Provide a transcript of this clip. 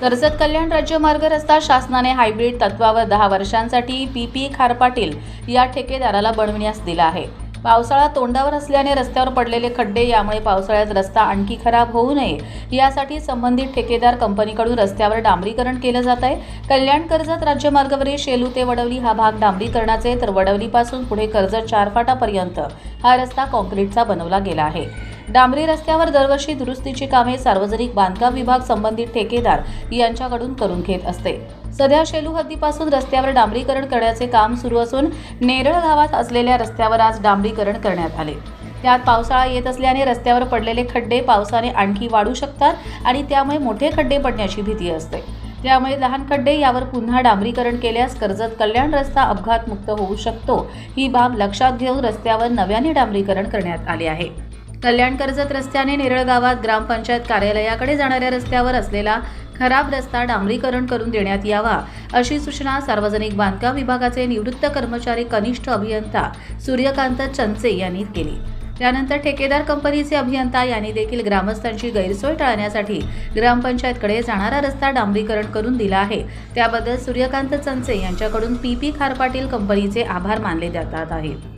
कर्जत कल्याण राज्य मार्ग रस्ता शासनाने हायब्रिड तत्वावर दहा वर्षांसाठी पी पी खारपाटील या ठेकेदाराला बनविण्यास दिला आहे. पावसाळा तोंडावर असल्याने रस्त्यावर पडलेले खड्डे यामुळे पावसाळ्यात रस्ता आणखी खराब होऊ नये. यासाठी संबंधित ठेकेदार कंपनीकडून रस्त्यावर डांबरीकरण केलं जात आहे. कल्याण कर्जत राज्यमार्गावरील शेलू ते वडवली हा भाग डांबरीकरणाचे तर वडवलीपासून पुढे कर्जत चारफाटापर्यंत हा रस्ता कॉन्क्रीटचा बनवला गेला आहे. डांबरी रस्त्यावर दरवर्षी दुरुस्तीची कामे सार्वजनिक बांधकाम विभाग संबंधित ठेकेदार यांच्याकडून करून घेत असते. सध्या शेलू हद्दीपासून रस्त्यावर डांबरीकरण करण्याचे काम सुरू असून नेरळ गावात असलेल्या रस्त्यावर आज डांबरीकरण करण्यात आले. त्यात पावसाळा येत असल्याने रस्त्यावर पडलेले खड्डे पावसाने आणखी वाढू शकतात आणि त्यामुळे मोठे खड्डे पडण्याची भीती असते. त्यामुळे लहान खड्डे यावर पुन्हा डांबरीकरण केल्यास कर्जत कल्याण रस्ता अपघातमुक्त होऊ शकतो. ही बाब लक्षात घेऊन रस्त्यावर नव्याने डांबरीकरण करण्यात आले आहे. कल्याण कर्जत रस्त्याने नेरळ गावात ग्रामपंचायत कार्यालयाकडे जाणाऱ्या रस्त्यावर असलेला खराब रस्ता डांबरीकरण करून देण्यात यावा अशी सूचना सार्वजनिक बांधकाम विभागाचे निवृत्त कर्मचारी कनिष्ठ अभियंता सूर्यकांत चंचे यांनी केली. त्यानंतर ठेकेदार कंपनीचे अभियंता यांनी देखील ग्रामस्थांची गैरसोय टाळण्यासाठी ग्रामपंचायतकडे जाणारा रस्ता डांबरीकरण करून दिला आहे. त्याबद्दल सूर्यकांत चंचे यांच्याकडून पी पी खारपाटील कंपनीचे आभार मानले जातात आहेत.